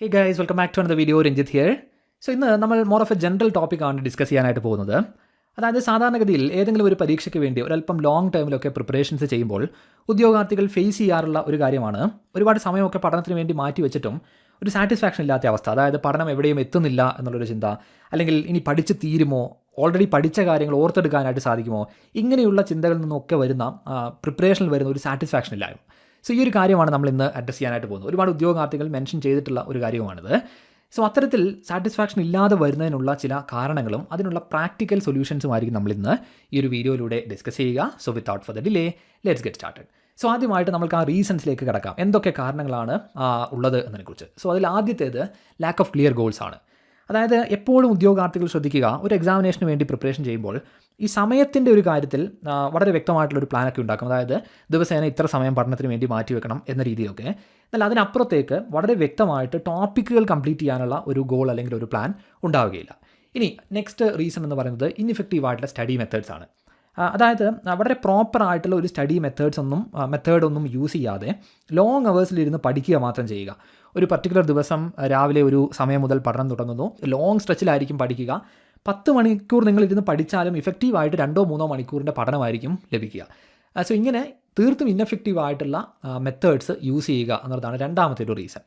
Hey guys welcome back to another video Ranjith here so ഇന്ന് നമ്മൾ more of a general ടോപ്പിക്കാണ് discuss ചെയ്യാനായിട്ട് പോകുന്നത്. അതായത് സാധാരണഗതിയിൽ ഏതെങ്കിലും ഒരു പരീക്ഷയ്ക്ക് വേണ്ടി ഒരല്പം ലോങ് ടേമിലൊക്കെ പ്രിപ്പറേഷൻസ് ചെയ്യുമ്പോൾ ഉദ്യോഗാർത്ഥികൾ ഫേസ് ചെയ്യാറുള്ള ഒരു കാര്യമാണ്. ഒരുപാട് സമയമൊക്കെ പഠനത്തിന് വേണ്ടി മാറ്റി വെച്ചിട്ടും ഒരു സാറ്റിസ്ഫാക്ഷൻ ഇല്ലാത്ത അവസ്ഥ. അതായത് പഠനം എവിടെയും എത്തുന്നില്ല എന്നുള്ളൊരു ചിന്ത. അല്ലെങ്കിൽ ഇനി പഠിച്ച് തീരുമോ? ഓൾറെഡി പഠിച്ച കാര്യങ്ങൾ ഓർത്തെടുക്കാനായിട്ട് സാധിക്കുമോ? ഇങ്ങനെയുള്ള ചിന്തകളിൽ നിന്നൊക്കെ വരുന്ന പ്രിപ്പറേഷനിൽ വരുന്ന ഒരു സാറ്റിസ്ഫാക്ഷൻ ഇല്ലായ്മ. സോ ഈ ഒരു കാര്യമാണ് നമ്മൾ ഇന്ന് അഡ്രസ്സ് ചെയ്യാനായിട്ട് പോകുന്നത്. ഒരുപാട് ഉദ്യോഗാർത്ഥികൾ മെൻഷൻ ചെയ്തിട്ടുള്ള ഒരു കാര്യമാണിത് സോ അത്തരത്തിൽ സാറ്റിസ്ഫാക്ഷൻ ഇല്ലാതെ വരുന്നതിനുള്ള ചില കാരണങ്ങളും അതിനുള്ള പ്രാക്ടിക്കൽ സൊല്യൂഷൻസും ആയിരിക്കും നമ്മൾ ഇന്ന് ഈ ഒരു വീഡിയോയിലൂടെ ഡിസ്കസ് ചെയ്യുക. So without for the delay let's get started so ആദ്യമായിട്ട് നമുക്ക് ആ റീസൺസിലേക്ക് കിടക്കാം. എന്തൊക്കെ കാരണങ്ങളാണ് ഉള്ളത് എന്നതിനെക്കുറിച്ച്. സോ അതിൽ ആദ്യത്തേത് ലാക്ക് ഓഫ് ക്ലിയർ ഗോൾസ് ആണ്. അതായത് എപ്പോഴും ഉദ്യോഗാർത്ഥികൾ ശ്രദ്ധിക്കുക ഒരു എക്സാമിനേഷന് വേണ്ടി പ്രിപ്പറേഷൻ ചെയ്യുമ്പോൾ ഈ സമയത്തിന്റെ ഒരു കാര്യത്തിൽ വളരെ വ്യക്തമായിട്ടുള്ളൊരു പ്ലാനൊക്കെ ഉണ്ടാക്കും. അതായത് ദിവസേന ഇത്ര സമയം പഠനത്തിന് വേണ്ടി മാറ്റി വെക്കണം എന്ന രീതിയൊക്കെ. എന്നാൽ അതിനപ്പുറത്തേക്ക് വളരെ വ്യക്തമായിട്ട് ടോപ്പിക്കുകൾ കംപ്ലീറ്റ് ചെയ്യാനുള്ള ഒരു ഗോൾ അല്ലെങ്കിൽ ഒരു പ്ലാൻ ഉണ്ടാവുകയില്ല. ഇനി നെക്സ്റ്റ് റീസൺ എന്ന് പറയുന്നത് ഇൻഇഫക്റ്റീവ് ആയിട്ടുള്ള സ്റ്റഡി മെത്തേഡ്സ് ആണ്. അതായത് വളരെ പ്രോപ്പർ ആയിട്ടുള്ള ഒരു സ്റ്റഡി മെത്തേഡ്സ് ഒന്നും മെത്തേഡ് ഒന്നും യൂസ് ചെയ്യാതെ ലോങ് അവേഴ്സിലിരുന്ന് പഠിക്കുക മാത്രം ചെയ്യുക. ഒരു പർട്ടിക്കുലർ ദിവസം രാവിലെ ഒരു സമയം മുതൽ പഠനം തുടങ്ങുന്നു. ലോങ് സ്ട്രെച്ചിലായിരിക്കും പഠിക്കുക. പത്ത് മണിക്കൂർ നിങ്ങൾ ഇരുന്ന് പഠിച്ചാലും ഇഫക്റ്റീവായിട്ട് രണ്ടോ മൂന്നോ മണിക്കൂറിന്റെ പഠനമായിരിക്കും ലഭിക്കുക. സോ ഇങ്ങനെ തീർത്തും ഇന്നഫക്റ്റീവ് ആയിട്ടുള്ള മെത്തേഡ്സ് യൂസ് ചെയ്യുക എന്നുള്ളതാണ് രണ്ടാമത്തെ ഒരു റീസൺ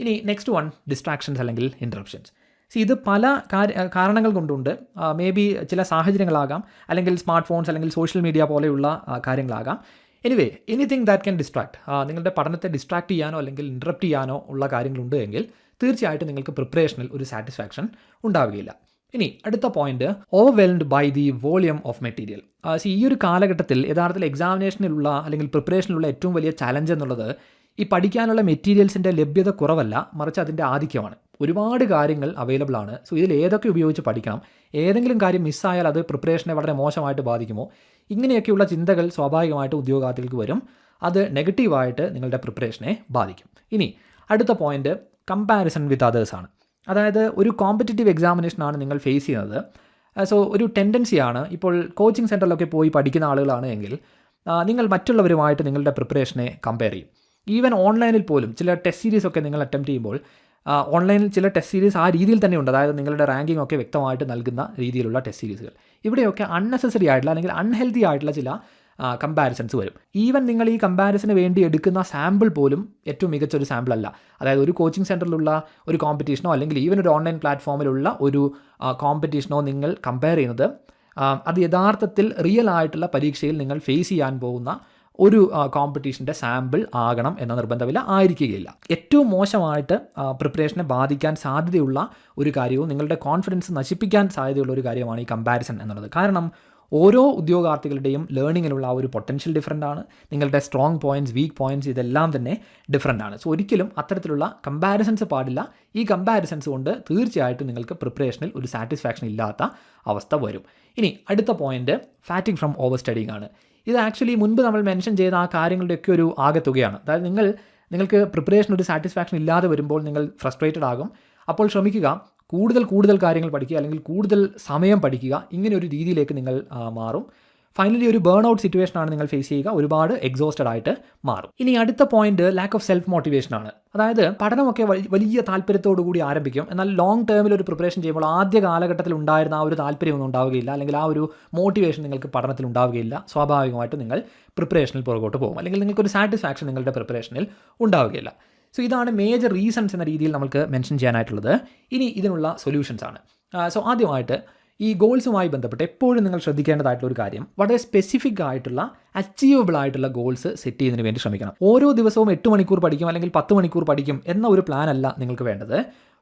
ഇനി നെക്സ്റ്റ് വൺ ഡിസ്ട്രാക്ഷൻസ് അല്ലെങ്കിൽ ഇൻട്രപ്ഷൻസ് സി ഇത് പല കാരണങ്ങൾ കൊണ്ടുണ്ട്. മേ ബി ചില സാഹചര്യങ്ങളാകാം അല്ലെങ്കിൽ സ്മാർട്ട് ഫോൺസ് അല്ലെങ്കിൽ സോഷ്യൽ മീഡിയ പോലെയുള്ള കാര്യങ്ങളാകാം. Anyway anything that can distract നിങ്ങളുടെ പഠനത്തെ ഡിസ്ട്രാക്ട് ചെയ്യാനോ അല്ലെങ്കിൽ ഇൻട്രപ്റ്റ് ചെയ്യാനോ ഉള്ള കാര്യങ്ങളുണ്ട് എങ്കിൽ തീർച്ചയായിട്ടും നിങ്ങൾക്ക് പ്രിപ്പറേഷനിൽ ഒരു സാറ്റിസ്ഫാക്ഷൻ ഉണ്ടാവുകയില്ല. ഇനി അടുത്ത point overwhelmed by the volume of material ഈ ഒരു കാലഘട്ടത്തിൽ യഥാർത്ഥത്തിൽ എക്സാമിനേഷനിലുള്ള അല്ലെങ്കിൽ പ്രിപ്പറേഷനിലുള്ള ഏറ്റവും വലിയ ചലഞ്ച് എന്നുള്ളത് ഈ പഠിക്കാനുള്ള മെറ്റീരിയൽസിന്റെ ലഭ്യത കുറവല്ല മറിച്ച് അതിന്റെ ആധിക്യമാണ്. ഒരുപാട് കാര്യങ്ങൾ അവൈലബിൾ ആണ്. സോ ഇതിൽ ഏതൊക്കെ ഉപയോഗിച്ച് പഠിക്കണം ഏതെങ്കിലും കാര്യം മിസ്സായാൽ അത് പ്രിപ്പറേഷനെ വളരെ മോശമായിട്ട് ബാധിക്കുമോ ഇങ്ങനെയൊക്കെയുള്ള ചിന്തകൾ സ്വാഭാവികമായിട്ട് ഉദ്യോഗാർത്ഥികൾക്ക് വരും. അത് നെഗറ്റീവായിട്ട് നിങ്ങളുടെ പ്രിപ്പറേഷനെ ബാധിക്കും. ഇനി അടുത്ത പോയിന്റ് കമ്പാരിസൺ വിത്ത് അതേഴ്സ് ആണ്. അതായത് ഒരു കോമ്പറ്റേറ്റീവ് എക്സാമിനേഷനാണ് നിങ്ങൾ ഫേസ് ചെയ്യുന്നത്. സോ ഒരു ടെൻഡൻസിയാണ് ഇപ്പോൾ കോച്ചിങ് സെന്ററിലൊക്കെ പോയി പഠിക്കുന്ന ആളുകളാണ് എങ്കിൽ നിങ്ങൾ മറ്റുള്ളവരുമായിട്ട് നിങ്ങളുടെ പ്രിപ്പറേഷനെ കമ്പയർ ചെയ്യും. ഈവൻ ഓൺലൈനിൽ പോലും ചില ടെസ്റ്റ് സീരീസ് ഒക്കെ നിങ്ങൾ അറ്റംപ്റ്റ് ചെയ്യുമ്പോൾ ഓൺലൈനിൽ ചില ടെസ്റ്റ് സീരീസ് ആ രീതിയിൽ തന്നെ ഉണ്ട്. അതായത് നിങ്ങളുടെ റാങ്കിംഗ് ഒക്കെ വ്യക്തമായിട്ട് നൽകുന്ന രീതിയിലുള്ള ടെസ്റ്റ് സീരീസുകൾ ഇവിടെയൊക്കെ അൺനെസസറി ആയിട്ടുള്ള അല്ലെങ്കിൽ അൺഹെൽത്തി ആയിട്ടുള്ള ചില കമ്പാരിസൺസ് വരും. ഈവൻ നിങ്ങൾ ഈ കമ്പാരിസന് വേണ്ടി എടുക്കുന്ന സാമ്പിൾ പോലും ഏറ്റവും മികച്ച ഒരു സാമ്പിൾ അല്ല. അതായത് ഒരു കോച്ചിങ് സെന്ററിലുള്ള ഒരു കോമ്പറ്റീഷനോ അല്ലെങ്കിൽ ഈവൻ ഒരു ഓൺലൈൻ പ്ലാറ്റ്ഫോമിലുള്ള ഒരു കോമ്പറ്റീഷനോ നിങ്ങൾ കമ്പയർ ചെയ്യുന്നത് അത് യഥാർത്ഥത്തിൽ റിയൽ ആയിട്ടുള്ള പരീക്ഷയിൽ നിങ്ങൾ ഫേസ് ചെയ്യാൻ പോകുന്ന ഒരു കോമ്പറ്റീഷന്റെ സാമ്പിൾ ആകണം എന്ന നിർബന്ധമില്ല ആയിരിക്കുകയില്ല. ഏറ്റവും മോശമായിട്ട് പ്രിപ്പറേഷനെ ബാധിക്കാൻ സാധ്യതയുള്ള ഒരു കാര്യവും നിങ്ങളുടെ കോൺഫിഡൻസ് നശിപ്പിക്കാൻ സാധ്യതയുള്ള ഒരു കാര്യമാണ് ഈ കമ്പാരിസൺ എന്നുള്ളത്. കാരണം ഓരോ ഉദ്യോഗാർത്ഥികളുടെയും ലേണിങ്ങിലുള്ള ആ ഒരു പൊട്ടൻഷ്യൽ ഡിഫറന്റ് ആണ്. നിങ്ങളുടെ സ്ട്രോങ് പോയിന്റ്സ് വീക്ക് പോയിന്റ്സ് ഇതെല്ലാം തന്നെ ഡിഫറന്റ് ആണ്. സോ ഒരിക്കലും അത്തരത്തിലുള്ള കമ്പാരിസൺസ് പാടില്ല. ഈ കമ്പാരിസൺസ് കൊണ്ട് തീർച്ചയായിട്ടും നിങ്ങൾക്ക് പ്രിപ്പറേഷനിൽ ഒരു സാറ്റിസ്ഫാക്ഷൻ ഇല്ലാത്ത അവസ്ഥ വരും. ഇനി അടുത്ത point fatigue from over studying ആണ്. ഇത് ആക്ച്വലി മുൻപ് നമ്മൾ മെൻഷൻ ചെയ്ത ആ കാര്യങ്ങളുടെയൊക്കെ ഒരു ആകെത്തുകയാണ്. അതായത് നിങ്ങൾ നിങ്ങൾക്ക് പ്രിപ്പറേഷൻ ഒരു സാറ്റിസ്ഫാക്ഷൻ ഇല്ലാതെ വരുമ്പോൾ നിങ്ങൾ ഫ്രസ്ട്രേറ്റഡ് ആകും. അപ്പോൾ ശ്രമിക്കുക കൂടുതൽ കൂടുതൽ കാര്യങ്ങൾ പഠിക്കുക അല്ലെങ്കിൽ കൂടുതൽ സമയം പഠിക്കുക ഇങ്ങനെ ഒരു രീതിയിലേക്ക് നിങ്ങൾ മാറും. ഫൈനലി ഒരു ബേൺ ഔട്ട് സിറ്റുവേഷൻ ആണ് നിങ്ങൾ ഫേസ് ചെയ്യുക. ഒരുപാട് എക്സോസ്റ്റഡ് ആയിട്ട് മാറും. ഇനി അടുത്ത point lack of self motivation ആണ്. അതായത് പഠനമൊക്കെ വലിയ താല്പര്യത്തോടു കൂടി ആരംഭിക്കും. എന്നാൽ ലോങ് ടേമിൽ ഒരു പ്രിപ്പറേഷൻ ചെയ്യുമ്പോൾ ആദ്യ കാലഘട്ടത്തിൽ ഉണ്ടായിരുന്ന ആ ഒരു താല്പര്യമൊന്നും ഉണ്ടാവുകയില്ല. അല്ലെങ്കിൽ ആ ഒരു മോട്ടിവേഷൻ നിങ്ങൾക്ക് പഠനത്തിൽ ഉണ്ടാവുകയില്ല. സ്വാഭാവികമായിട്ട് നിങ്ങൾ പ്രിപ്പറേഷനിൽ പുറകോട്ട് പോകും. അല്ലെങ്കിൽ നിങ്ങൾക്ക് ഒരു സാറ്റിസ്ഫാക്ഷൻ നിങ്ങളുടെ പ്രിപ്പറേഷനിൽ ഉണ്ടാവുകയില്ല. സോ ഇതാണ് മേജർ റീസൺസ് എന്ന രീതിയിൽ നമുക്ക് മെൻഷൻ ചെയ്യാനായിട്ടുള്ളത്. ഇനി ഇതിനുള്ള സൊല്യൂഷൻസ് ആണ്. സോ ആദ്യമായിട്ട് ഈ ഗോൾസുമായി ബന്ധപ്പെട്ട് എപ്പോഴും നിങ്ങൾ ശ്രദ്ധിക്കേണ്ടതായിട്ടുള്ള ഒരു കാര്യം വളരെ സ്പെസിഫിക് ആയിട്ടുള്ള അച്ചീവബിൾ ആയിട്ടുള്ള ഗോൾസ് സെറ്റ് ചെയ്യുന്നതിന് വേണ്ടി ശ്രമിക്കണം. ഓരോ ദിവസവും എട്ട് മണിക്കൂർ പഠിക്കും അല്ലെങ്കിൽ പത്ത് മണിക്കൂർ പഠിക്കും എന്ന ഒരു പ്ലാൻ അല്ല നിങ്ങൾക്ക് വേണ്ടത്.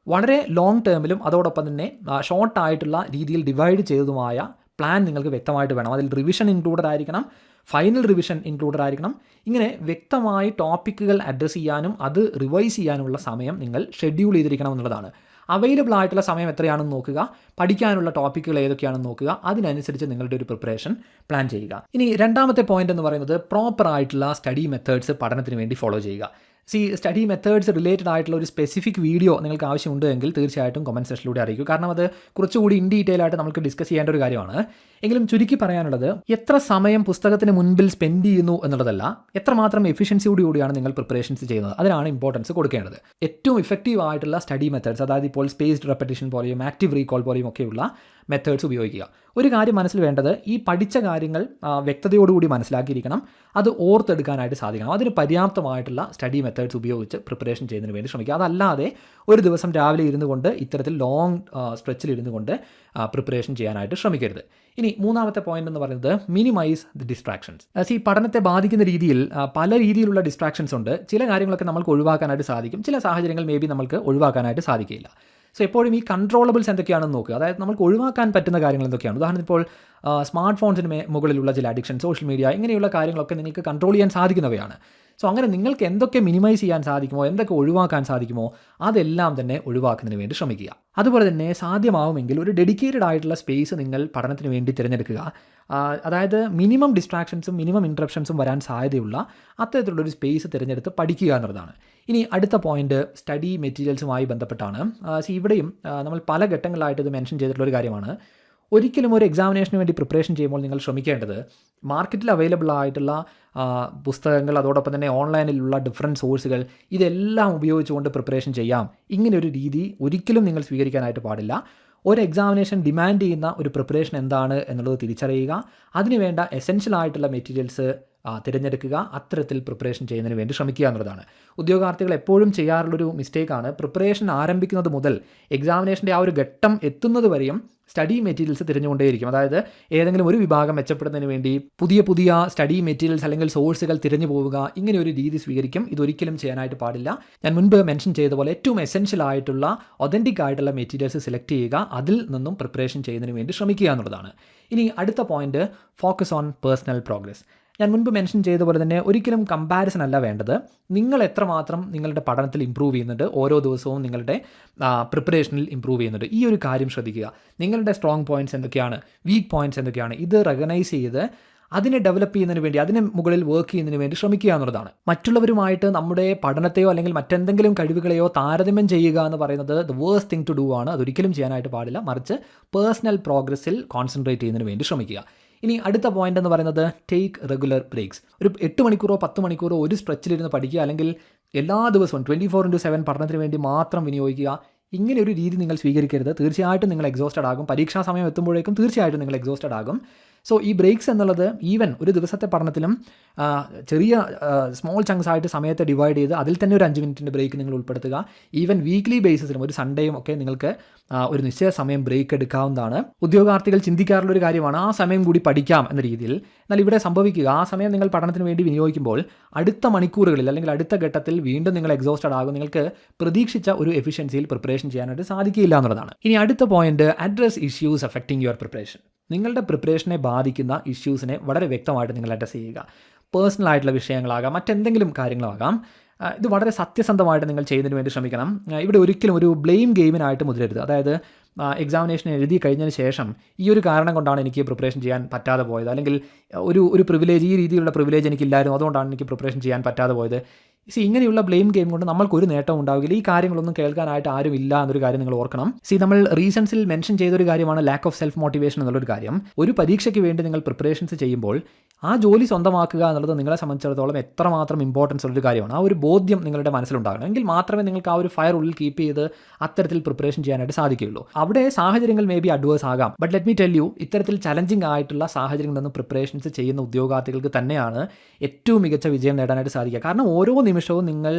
വളരെ ലോങ് ടേമിലും അതോടൊപ്പം തന്നെ ഷോർട്ട് ആയിട്ടുള്ള രീതിയിൽ ഡിവൈഡ് ചെയ്തതുമായ പ്ലാൻ നിങ്ങൾക്ക് വ്യക്തമായിട്ട് വേണം. അതിൽ റിവിഷൻ ഇൻക്ലൂഡഡ് ആയിരിക്കണം. ഫൈനൽ റിവിഷൻ ഇൻക്ലൂഡഡ് ആയിരിക്കണം. ഇങ്ങനെ വ്യക്തമായി ടോപ്പിക്കുകൾ അഡ്രസ്സ് ചെയ്യാനും അത് റിവൈസ് ചെയ്യാനുള്ള സമയം നിങ്ങൾ ഷെഡ്യൂൾ ചെയ്തിരിക്കണം എന്നുള്ളതാണ്. അവൈലബിൾ ആയിട്ടുള്ള സമയം എത്രയാണെന്ന് നോക്കുക. പഠിക്കാനുള്ള ടോപ്പിക്കുകൾ ഏതൊക്കെയാണെന്ന് നോക്കുക. അതിനനുസരിച്ച് നിങ്ങളുടെ ഒരു പ്രിപ്പറേഷൻ പ്ലാൻ ചെയ്യുക. ഇനി രണ്ടാമത്തെ പോയിന്റ് എന്ന് പറയുന്നത് പ്രോപ്പർ ആയിട്ടുള്ള സ്റ്റഡി മെത്തേഡ്സ് പഠനത്തിന് വേണ്ടി ഫോളോ ചെയ്യുക. സി സ്റ്റഡി മെത്തേഡ്സ് റിലേറ്റഡ് ആയിട്ടുള്ള ഒരു സ്പെസിഫിക് വീഡിയോ നിങ്ങൾക്ക് ആവശ്യമുണ്ട് എങ്കിൽ തീർച്ചയായിട്ടും കമന്റ് സെക്ഷനിലൂടെ അറിയിക്കും. കാരണം അത് കുറച്ചുകൂടി ഇൻ ഡീറ്റെയിൽ ആയിട്ട് നമുക്ക് ഡിസ്കസ് ചെയ്യേണ്ട ഒരു കാര്യമാണ്. എങ്കിലും ചുരുക്കി പറയാനുള്ളത് എത്ര സമയം പുസ്തകത്തിന് മുൻപിൽ സ്പെൻഡ് ചെയ്യുന്നു എന്നുള്ളതല്ല എത്രമാത്രം എഫിഷ്യൻസിയോട് കൂടിയാണ് നിങ്ങൾ പ്രിപ്പറേഷൻസ് ചെയ്യുന്നത്. അതിനാണ് ഇമ്പോർട്ടൻസ് കൊടുക്കേണ്ടത്. ഏറ്റവും ഇഫക്റ്റീവ് ആയിട്ടുള്ള സ്റ്റഡി മെത്തേഡ്സ് അതായത് ഇപ്പോൾ സ്പേസ്ഡ് റെപ്പറ്റീഷൻ പോലെയും ആക്റ്റീവ് റീകോൾ പോലെയും ഒക്കെയുള്ള മെത്തേഡ്സ് ഉപയോഗിക്കുക. ഒരു കാര്യം മനസ്സിൽ വേണ്ടത് ഈ പഠിച്ച കാര്യങ്ങൾ വ്യക്തതയോടുകൂടി മനസ്സിലാക്കിയിരിക്കണം. അത് ഓർത്തെടുക്കാനായിട്ട് സാധിക്കണം. അതിന് പര്യാപ്തമായിട്ടുള്ള സ്റ്റഡി മെത്തേഡ്സ് ഉപയോഗിച്ച് പ്രിപ്പറേഷൻ ചെയ്യുന്നതിന് വേണ്ടി ശ്രമിക്കുക. അതല്ലാതെ ഒരു ദിവസം രാവിലെ ഇരുന്നു കൊണ്ട് ഇത്തരത്തിൽ ലോങ് സ്ട്രെച്ചിൽ ഇരുന്നു കൊണ്ട് പ്രിപ്പറേഷൻ ചെയ്യാനായിട്ട് ശ്രമിക്കരുത്. ഇനി മൂന്നാമത്തെ പോയിന്റ് എന്ന് പറയുന്നത് മിനിമൈസ് ദി ഡിസ്ട്രാക്ഷൻസ് ഈ പഠനത്തെ ബാധിക്കുന്ന രീതിയിൽ പല രീതിയിലുള്ള ഡിസ്ട്രാക്ഷൻസ് ഉണ്ട്. ചില കാര്യങ്ങളൊക്കെ നമുക്ക് ഒഴിവാക്കാനായിട്ട് സാധിക്കും. ചില സാഹചര്യങ്ങൾ മേ ബി നമുക്ക് ഒഴിവാക്കാനായിട്ട് സാധിക്കില്ല. സോ എപ്പോഴും ഈ കൺട്രോളബിൾസ് എന്തൊക്കെയാണെന്ന് നോക്കുക. അതായത് നമുക്ക് ഒഴിവാക്കാൻ പറ്റുന്ന കാര്യങ്ങൾ എന്തൊക്കെയാണ്? ഉദാഹരണത്തിന് ഇപ്പോൾ സ്മാർട്ട് ഫോൺസിന് മുകളിലുള്ള ചില അഡിക്ഷൻ സോഷ്യൽ മീഡിയ ഇങ്ങനെയുള്ള കാര്യങ്ങളൊക്കെ നിങ്ങൾക്ക് കൺട്രോൾ ചെയ്യാൻ സാധിക്കുന്നവയാണ്. സോ അങ്ങനെ നിങ്ങൾക്ക് എന്തൊക്കെ മിനിമൈസ് ചെയ്യാൻ സാധിക്കുമോ എന്തൊക്കെ ഒഴിവാക്കാൻ സാധിക്കുമോ അതെല്ലാം തന്നെ ഒഴിവാക്കുന്നതിന് വേണ്ടി ശ്രമിക്കുക. അതുപോലെ തന്നെ സാധ്യമാവുമെങ്കിൽ ഒരു ഡെഡിക്കേറ്റഡ് ആയിട്ടുള്ള സ്പേസ് നിങ്ങൾ പഠനത്തിന് വേണ്ടി തിരഞ്ഞെടുക്കുക. അതായത് മിനിമം ഡിസ്ട്രാക്ഷൻസും മിനിമം ഇൻട്രപ്ഷൻസും വരാൻ സാധ്യതയുള്ള അത്തരത്തിലുള്ളൊരു സ്പേസ് തിരഞ്ഞെടുത്ത് പഠിക്കുക എന്നുള്ളതാണ്. ഇനി അടുത്ത പോയിന്റ് സ്റ്റഡി മെറ്റീരിയൽസുമായി ബന്ധപ്പെട്ടാണ്. സി ഇവിടെയും നമ്മൾ പല ഘട്ടങ്ങളിലായിട്ട് ഇത് മെൻഷൻ ചെയ്തിട്ടുള്ള ഒരു കാര്യമാണ്. ഒരിക്കലും ഒരു എക്സാമിനേഷന് വേണ്ടി പ്രിപ്പറേഷൻ ചെയ്യുമ്പോൾ നിങ്ങൾ ശ്രമിക്കേണ്ടത് മാർക്കറ്റിൽ അവൈലബിൾ ആയിട്ടുള്ള പുസ്തകങ്ങൾ അതോടൊപ്പം തന്നെ ഓൺലൈനിലുള്ള ഡിഫറെന്റ് സോഴ്സുകൾ ഇതെല്ലാം ഉപയോഗിച്ചുകൊണ്ട് പ്രിപ്പറേഷൻ ചെയ്യാം. ഇങ്ങനെ ഒരു രീതി ഒരിക്കലും നിങ്ങൾ സ്വീകരിക്കാനായിട്ട് പാടില്ല. ഒരു എക്സാമിനേഷൻ ഡിമാൻഡ് ചെയ്യുന്ന ഒരു പ്രിപ്പറേഷൻ എന്താണ് എന്നുള്ളത് തിരിച്ചറിയുക. അതിനുവേണ്ട എസെൻഷ്യൽ ആയിട്ടുള്ള മെറ്റീരിയൽസ് തിരഞ്ഞെടുക്കുക അത്തരത്തിൽ പ്രിപ്പറേഷൻ ചെയ്യുന്നതിന് വേണ്ടി ശ്രമിക്കുക എന്നുള്ളതാണ്. ഉദ്യോഗാർത്ഥികൾ എപ്പോഴും ചെയ്യാറുള്ളൊരു മിസ്റ്റേക്കാണ് പ്രിപ്പറേഷൻ ആരംഭിക്കുന്നത് മുതൽ എക്സാമിനേഷന്റെ ആ ഒരു ഘട്ടം എത്തുന്നത് വരെയും സ്റ്റഡി മെറ്റീരിയൽസ് തിരഞ്ഞുകൊണ്ടേയിരിക്കും. അതായത് ഏതെങ്കിലും ഒരു വിഭാഗം മെച്ചപ്പെടുന്നതിന് വേണ്ടി പുതിയ പുതിയ സ്റ്റഡി മെറ്റീരിയൽസ് അല്ലെങ്കിൽ സോഴ്സുകൾ തിരഞ്ഞു പോവുക ഇങ്ങനെ ഒരു രീതി സ്വീകരിക്കും. ഇതൊരിക്കലും ചെയ്യാനായിട്ട് പാടില്ല. ഞാൻ മുൻപ് മെൻഷൻ ചെയ്ത പോലെ ഏറ്റവും എസെൻഷ്യൽ ആയിട്ടുള്ള ഒതന്റിക് ആയിട്ടുള്ള മെറ്റീരിയൽസ് സെലക്ട് ചെയ്യുക അതിൽ നിന്നും പ്രിപ്പറേഷൻ ചെയ്യുന്നതിന് വേണ്ടി ശ്രമിക്കുക എന്നുള്ളതാണ്. ഇനി അടുത്ത point focus on personal progress ഞാൻ മുൻപ് മെൻഷൻ ചെയ്ത പോലെ തന്നെ ഒരിക്കലും കമ്പാരിസൺ അല്ല വേണ്ടത്. നിങ്ങൾ എത്രമാത്രം നിങ്ങളുടെ പഠനത്തിൽ ഇമ്പ്രൂവ് ചെയ്യുന്നുണ്ട് ഓരോ ദിവസവും നിങ്ങളുടെ പ്രിപ്പറേഷനിൽ ഇമ്പ്രൂവ് ചെയ്യുന്നുണ്ട്. ഈ ഒരു കാര്യം ശ്രദ്ധിക്കുക. നിങ്ങളുടെ സ്ട്രോങ് പോയിന്റ്സ് എന്തൊക്കെയാണ്? വീക്ക് പോയിന്റ്സ് എന്തൊക്കെയാണ്? ഇത് റെക്കഗ്നൈസ് ചെയ്ത് അതിനെ ഡെവലപ്പ് ചെയ്യുന്നതിന് വേണ്ടി അതിന് മുകളിൽ വർക്ക് ചെയ്യുന്നതിന് വേണ്ടി ശ്രമിക്കുക എന്നുള്ളതാണ്. മറ്റുള്ളവരുമായിട്ട് നമ്മുടെ പഠനത്തെയോ അല്ലെങ്കിൽ മറ്റെന്തെങ്കിലും കഴിവുകളെയോ താരതമ്യം ചെയ്യുക എന്ന് പറയുന്നത് the worse thing to do ആണ്. അതൊരിക്കലും ചെയ്യാനായിട്ട് പാടില്ല. മറിച്ച് പേഴ്സണൽ പ്രോഗ്രസ്സിൽ കോൺസെൻട്രേറ്റ് ചെയ്യുന്നതിന് വേണ്ടി ശ്രമിക്കുക. ഇനി അടുത്ത പോയിന്റ് എന്ന് പറയുന്നത് ടേക്ക് റെഗുലർ ബ്രേക്സ് ഒരു എട്ട് മണിക്കൂറോ പത്ത് മണിക്കൂറോ ഒരു സ്ട്രെച്ചിലിരുന്ന് പഠിക്കുക അല്ലെങ്കിൽ എല്ലാ ദിവസവും ട്വന്റി ഫോർ ഇന്റു സെവൻ പഠനത്തിന് വേണ്ടി മാത്രം വിനിയോഗിക്കുക. ഇങ്ങനെ ഒരു രീതി നിങ്ങൾ സ്വീകരിക്കരുത്. തീർച്ചയായിട്ടും നിങ്ങൾ എക്സോസ്റ്റഡ് ആകും. പരീക്ഷാ സമയം എത്തുമ്പോഴേക്കും തീർച്ചയായിട്ടും നിങ്ങൾ എക്സോസ്റ്റഡ് ആകും. സോ ഈ ബ്രേക്സ് എന്നുള്ളത് ഈവൻ ഒരു ദിവസത്തെ പഠനത്തിലും ചെറിയ സ്മോൾ ചങ്ക്സ് ആയിട്ട് സമയത്തെ ഡിവൈഡ് ചെയ്ത് അതിൽ തന്നെ ഒരു അഞ്ച് മിനിറ്റിന്റെ ബ്രേക്ക് നിങ്ങൾ ഉൾപ്പെടുത്തുക. ഈവൻ വീക്ക്ലി ബേസിസിലും ഒരു സൺഡേയും ഒക്കെ നിങ്ങൾക്ക് ഒരു നിശ്ചയ സമയം ബ്രേക്ക് എടുക്കാവുന്നതാണ്. ഉദ്യോഗാർത്ഥികൾ ചിന്തിക്കാറുള്ള ഒരു കാര്യമാണ് ആ സമയം കൂടി പഠിക്കാം എന്ന രീതിയിൽ. എന്നാൽ ഇവിടെ സംഭവിക്കുക ആ സമയം നിങ്ങൾ പഠനത്തിന് വേണ്ടി വിനിയോഗിക്കുമ്പോൾ അടുത്ത മണിക്കൂറുകളിൽ അല്ലെങ്കിൽ അടുത്ത ഘട്ടത്തിൽ വീണ്ടും നിങ്ങൾ എക്സോസ്റ്റഡ് ആകും നിങ്ങൾക്ക് പ്രതീക്ഷിച്ച ഒരു എഫിഷ്യൻസിയിൽ പ്രിപ്പറേഷൻ ചെയ്യാനായിട്ട് സാധിക്കില്ല എന്നുള്ളതാണ്. ഇനി അടുത്ത point address issues affecting your preparation നിങ്ങളുടെ പ്രിപ്പറേഷനെ ബാധിക്കുന്ന ഇഷ്യൂസിനെ വളരെ വ്യക്തമായിട്ട് നിങ്ങൾ അഡ്രസ് ചെയ്യുക. പേഴ്സണൽ ആയിട്ടുള്ള വിഷയങ്ങളാകാം മറ്റെന്തെങ്കിലും കാര്യങ്ങളാകാം. ഇത് വളരെ സത്യസന്ധമായിട്ട് നിങ്ങൾ ചെയ്യുന്നതിന് വേണ്ടി ശ്രമിക്കണം. ഇവിടെ ഒരിക്കലും ഒരു ബ്ലെയിം ഗെയിമിനായിട്ട് മുതിരരുത്. അതായത് എക്സാമിനേഷൻ എഴുതി കഴിഞ്ഞതിന് ശേഷം ഈ ഒരു കാരണം കൊണ്ടാണ് എനിക്ക് പ്രിപ്പറേഷൻ ചെയ്യാൻ പറ്റാതെ പോയത്. അല്ലെങ്കിൽ ഒരു ഒരു പ്രിവിലേജ് ഈ രീതിയിലുള്ള പ്രിവിലേജ് എനിക്കില്ലായിരുന്നു. അതുകൊണ്ടാണ് എനിക്ക് പ്രിപ്പറേഷൻ ചെയ്യാൻ പറ്റാതെ പോയത്. സി ഇങ്ങനെയുള്ള ബ്ലെയിം ഗെയിം കൊണ്ട് നമ്മൾക്ക് ഒരു നേട്ടം ഉണ്ടാവില്ല. ഈ കാര്യങ്ങളൊന്നും കേൾക്കാനായിട്ട് ആരും ഇല്ല എന്നൊരു കാര്യം നിങ്ങൾ ഓർക്കണം. സി നമ്മൾ റീസൺസിൽ മെൻഷൻ ചെയ്തൊരു കാര്യമാണ് ലാക്ക് ഓഫ് സെൽഫ് മോട്ടിവേഷൻ എന്നുള്ളൊരു കാര്യം. ഒരു പരീക്ഷയ്ക്ക് വേണ്ടി നിങ്ങൾ പ്രിപ്പറേഷൻസ് ചെയ്യുമ്പോൾ ആ ജോലി സ്വന്തമാക്കുക എന്നുള്ളത് നിങ്ങളെ സംബന്ധിച്ചിടത്തോളം എത്രമാത്രം ഇമ്പോർട്ടൻസ് ഉള്ളൊരു കാര്യമാണ്. ആ ഒരു ബോധ്യം നിങ്ങളുടെ മനസ്സിലുണ്ടാകണം. എങ്കിൽ മാത്രമേ നിങ്ങൾക്ക് ആ ഒരു ഫയർ ഉള്ളിൽ കീപ്പ് ചെയ്ത് അത്തരത്തിൽ പ്രിപ്പറേഷൻ ചെയ്യാനായിട്ട് സാധിക്കുകയുള്ളൂ. അവിടെ സാഹചര്യങ്ങൾ മേ ബി അഡ്വേഴ്സ് ആകാം. But let me tell you ഇത്തരത്തിൽ ചലഞ്ചിങ് ആയിട്ടുള്ള സാഹചര്യങ്ങളിൽ നിന്ന് പ്രിപ്പറേഷൻസ് ചെയ്യുന്ന ഉദ്യോഗാർത്ഥികൾക്ക് തന്നെയാണ് ഏറ്റവും മികച്ച വിജയം നേടാനായിട്ട് സാധിക്കുക. കാരണം ഓരോ നിമിഷവും നിങ്ങൾ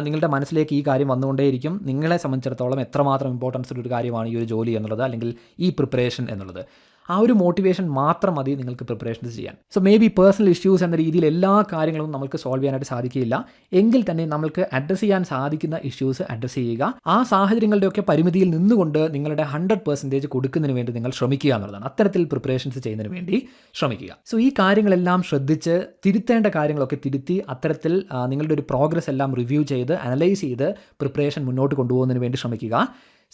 നിങ്ങളുടെ മനസ്സിലേക്ക് ഈ കാര്യം വന്നുകൊണ്ടേയിരിക്കും. നിങ്ങളെ സംബന്ധിച്ചിടത്തോളം എത്രമാത്രം ഇമ്പോർട്ടൻസ് ഉള്ള ഒരു കാര്യമാണ് ഈ ഒരു ജോലി എന്നുള്ളത് അല്ലെങ്കിൽ ഈ പ്രിപ്പറേഷൻ എന്നുള്ളത്. ആ ഒരു മോട്ടിവേഷൻ മാത്രം മതി നിങ്ങൾക്ക് പ്രിപ്പറേഷൻസ് ചെയ്യാൻ. So may be personal issues എന്ന രീതിയിൽ എല്ലാ കാര്യങ്ങളും നമുക്ക് സോൾവ് ചെയ്യാനായിട്ട് സാധിക്കില്ല എങ്കിൽ തന്നെ നമുക്ക് അഡ്രസ്സ് ചെയ്യാൻ സാധിക്കുന്ന ഇഷ്യൂസ് അഡ്രസ്സ് ചെയ്യുക. ആ സാഹചര്യങ്ങളുടെയൊക്കെ പരിമിതിയിൽ നിന്നുകൊണ്ട് നിങ്ങളുടെ ഹൺഡ്രഡ് പെർസെന്റേജ് കൊടുക്കുന്നതിന് വേണ്ടി നിങ്ങൾ ശ്രമിക്കുക എന്നുള്ളതാണ്. അത്തരത്തിൽ പ്രിപ്പറേഷൻസ് ചെയ്യുന്നതിന് വേണ്ടി ശ്രമിക്കുക. സോ ഈ കാര്യങ്ങളെല്ലാം ശ്രദ്ധിച്ച് തിരുത്തേണ്ട കാര്യങ്ങളൊക്കെ തിരുത്തി അത്തരത്തിൽ നിങ്ങളുടെ ഒരു പ്രോഗ്രസ് എല്ലാം റിവ്യൂ ചെയ്ത് അനലൈസ് ചെയ്ത് പ്രിപ്പറേഷൻ മുന്നോട്ട് കൊണ്ടുപോകുന്നതിന് വേണ്ടി ശ്രമിക്കുക.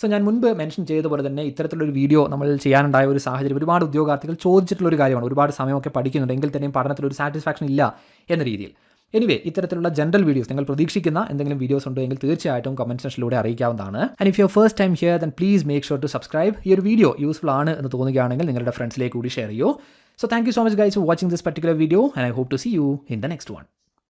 സോ ഞാൻ മുൻപ് മെൻഷൻ ചെയ്ത പോലെ തന്നെ ഇത്തരത്തിലൊരു വീഡിയോ നമ്മൾ ചെയ്യാനുണ്ടായ ഒരു സാഹചര്യം ഒരുപാട് ഉദ്യോഗാർത്ഥികൾ ചോദിച്ചിട്ടുള്ള ഒരു കാര്യമാണ്. ഒരുപാട് സമയമൊക്കെ പഠിക്കുന്നുണ്ട്. എങ്കിൽ തന്നെയും പഠനത്തിൽ ഒരു സാറ്റിസ്ഫാക്ഷൻ ഇല്ല എന്ന രീതിയിൽ. എനിവേ ഇത്തരത്തിലുള്ള ജനറൽ വീഡിയോസ് നിങ്ങൾ പ്രതീക്ഷിക്കുന്ന എന്തെങ്കിലും വീഡിയോസ് ഉണ്ടോ എങ്കിൽ തീർച്ചയായിട്ടും കമന്റ് സെക്ഷനിലൂടെ അറിയിക്കാവുന്നതാണ്. And if your first time here then please make sure to subscribe ഈ ഒരു വീഡിയോ യൂസ്ഫുൾ ആണ് എന്ന് തോന്നുകയാണെങ്കിൽ നിങ്ങളുടെ ഫ്രണ്ട്സിലേക്ക് കൂടി ഷെയർ ചെയ്യൂ. So thank you so much guys for watching this particular video and I hope to see you in the next one